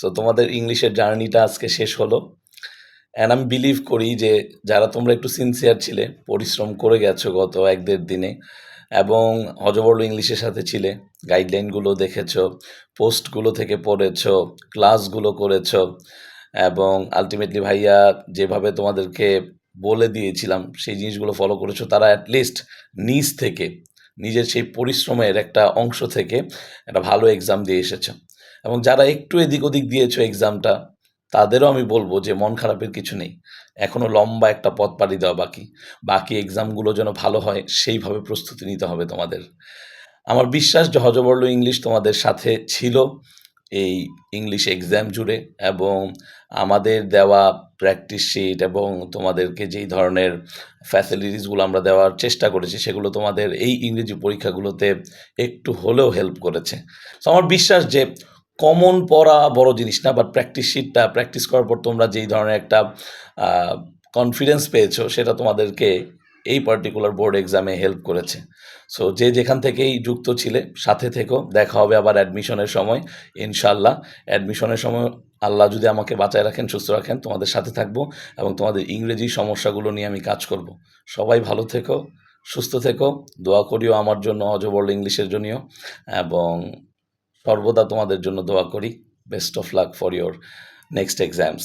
So তোমাদের ইংলিশের জার্নিটা আজকে শেষ হলো। অ্যান্ড আমি বিলিভ করি যে, যারা তোমরা একটু সিনসিয়ার ছিলে, পরিশ্রম করে গেছো গত এক দেড় দিনে, এবং হজবর্ল ইংলিশের সাথে ছিলে গাইডলাইনগুলো দেখেছ পোস্টগুলো থেকে পড়েছো ক্লাসগুলো করেছ, এবং আলটিমেটলি ভাইয়া যেভাবে তোমাদেরকে বলে দিয়েছিলাম, সেই জিনিসগুলো ফলো করেছ, তারা অ্যাটলিস্ট নিজ থেকে, নিজের সেই পরিশ্রমের একটা অংশ থেকে একটা ভালো এক্সাম দিয়ে এসেছ। এবং যারা একটু এদিক ওদিক দিয়েছ এক্সামটা তাদেরও আমি বলব যে মন খারাপের কিছু নেই। এখনও লম্বা একটা পথ পাড়ি দেওয়া বাকি। বাকি এক্সামগুলো যেন ভালো হয়, সেইভাবে প্রস্তুতি নিতে হবে তোমাদের। আমার বিশ্বাস যে হজবর্ল ইংলিশ তোমাদের সাথে ছিল এই ইংলিশ এক্সাম জুড়ে এবং আমাদের দেওয়া প্র্যাকটিস শিট এবং তোমাদেরকে যেই ধরনের ফ্যাসিলিটিসগুলো আমরা দেওয়ার চেষ্টা করেছি, সেগুলো তোমাদের এই ইংরেজি পরীক্ষাগুলোতে একটু হলেও হেল্প করেছে। তো আমার বিশ্বাস যে কমন পড়া বড় জিনিস না বাট প্র্যাকটিস শিটটা প্র্যাকটিস করার পর তোমরা যেই ধরনের একটা কনফিডেন্স পেয়েছ, সেটা তোমাদেরকে এই পার্টিকুলার বোর্ড এক্সামে হেল্প করেছে। সো যে যেখান থেকেই যুক্ত ছিলে, সাথে থেকো, দেখা হবে আবার অ্যাডমিশনের সময় ইনশাল্লাহ অ্যাডমিশনের সময় আল্লাহ যদি আমাকে বাঁচায় রাখেন, সুস্থ রাখেন, তোমাদের সাথে থাকব এবং তোমাদের ইংরেজি সমস্যাগুলো নিয়ে আমি কাজ করব। সবাই ভালো থেকো, সুস্থ থেকো, দোয়া করিও আমার জন্য অজবর্ল ইংলিশের জন্য এবং সর্বদা তোমাদের জন্য দোয়া করি। Best of luck for your next exams